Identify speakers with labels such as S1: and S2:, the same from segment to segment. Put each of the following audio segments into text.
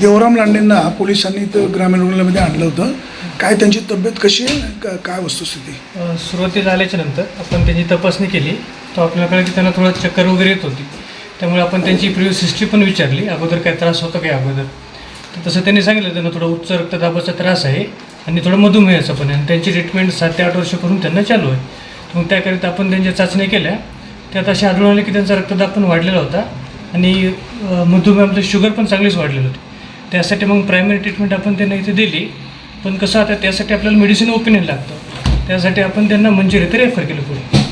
S1: देवराम लांडेंना पोलिसांनी ग्रामीण रुग्णालयामध्ये आणलं होतं. काय त्यांची तब्येत कशी आहे? का- काय वस्तुस्थिती?
S2: अ, सुरुवातीला आल्याच्यानंतर आपण त्यांची तपासणी केली. तर आपल्याला कळलं की त्यांना थोडं चक्कर वगैरे येत होती. त्यामुळे आपण त्यांची प्रिव्हियस हिस्ट्री पण विचारली. अगोदर काय त्रास होता काय अगोदर? तर तसं त्यांनी सांगितलं त्यांना थोडं उच्च रक्तदाबाचा त्रास आहे आणि थोडं मधुमेहाचा पण आहे. आणि त्यांची ट्रीटमेंट सात ते आठ वर्षापासून त्यांना चालू आहे. तर मग त्याकरिता आपण त्यांच्या चाचण्या केल्या. त्यात असे आढळून आले की त्यांचा रक्तदाब पण वाढलेला होता. आणि अ, मधुमेहामध्ये शुगर पण चांगलीच वाढलेली होती. त्यासाठी मग प्रायमरी ट्रीटमेंट आपण त्यांना इथे दिली. पण कसं आता त्यासाठी आपल्याला मेडिसिन ओपिनियन लागतं. त्यासाठी आपण त्यांना मंजुरी रेफर केलं पुढे.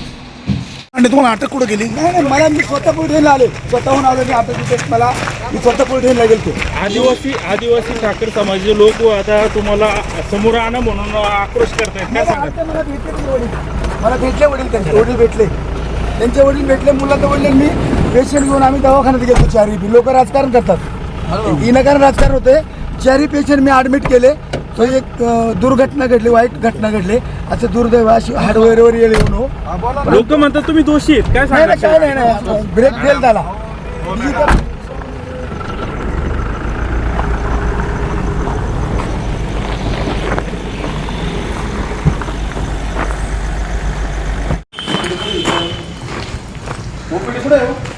S1: आणि तुम्हाला अटक कुठं केली
S3: नाही नाही मला मी स्वतः पुढे आले. स्वतःहून आलो मी. आता तिथे मला मी स्वतः पुढे गेलो.
S4: आदिवासी आदिवासी ठाकर समाजाचे लोक आता तुम्हाला समोर आणा म्हणून आक्रोश करतायत. काय सांगा
S3: मला भेटले ते वडील. मला भेटले वडील त्यांचे. वडील भेटले. त्यांचे वडील भेटले मुलाचं वडील मी पेशंट घेऊन आम्ही दवाखान्यात गेलो चारही. लोक राजकारण करतात. विनाकारण राजकारण होते चारही पेशंट मी ॲडमिट केले तो एक दुर्घटना घडली वाईट घटना घडली. असं दुर्दैव अशी हार्डवेअरवर येळ येऊन हो
S4: लोक म्हणतात तुम्ही दोषी आहेत. काय
S3: नाही नाही, काय नाही नाही. ब्रेक फेल झाला.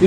S3: ही